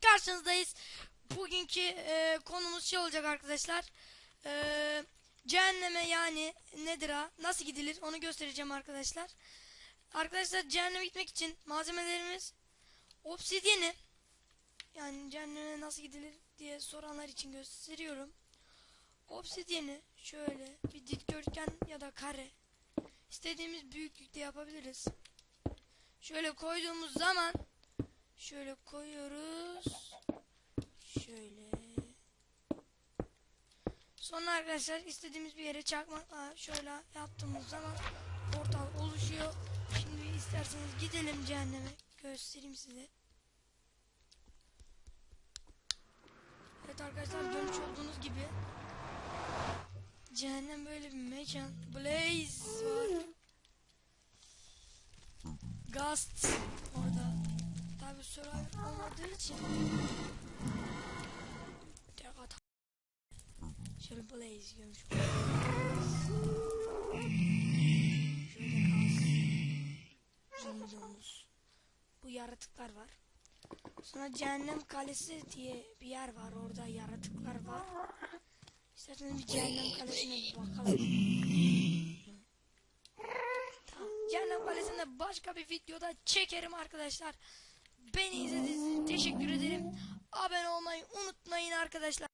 karşınızdayız. Bugünkü e, konumuz şey olacak arkadaşlar. E, cehenneme yani nedir ha? Nasıl gidilir onu göstereceğim arkadaşlar. Arkadaşlar cehenneme gitmek için malzemelerimiz obsidyeni yani cehenneme nasıl gidilir diye soranlar için gösteriyorum. Obsidyeni şöyle bir dikdörtgen ya da kare istediğimiz büyüklükte yapabiliriz. Şöyle koyduğumuz zaman şöyle koyuyoruz. Şöyle. Sonra arkadaşlar istediğimiz bir yere çakmakla şöyle yaptığımız zaman portal oluşuyor. Şimdi isterseniz gidelim cehenneme. Göstereyim size. Evet arkadaşlar görmüş olduğunuz gibi cehennem böyle bir mekan. Blaze var. Gast orada. Tabi survivor olmadığı için. Tek at. Şöyle Blaze görmüş. Şöyle domuz. Bu yaratıklar var. Sonra Cehennem Kalesi diye bir yer var. Orada yaratıklar var. İsterseniz bir Cehennem Kalesi'ne bir bakalım. Tamam. Cehennem Kalesi'nde başka bir videoda çekerim arkadaşlar. Beni izlediğiniz için teşekkür ederim. Abone olmayı unutmayın arkadaşlar.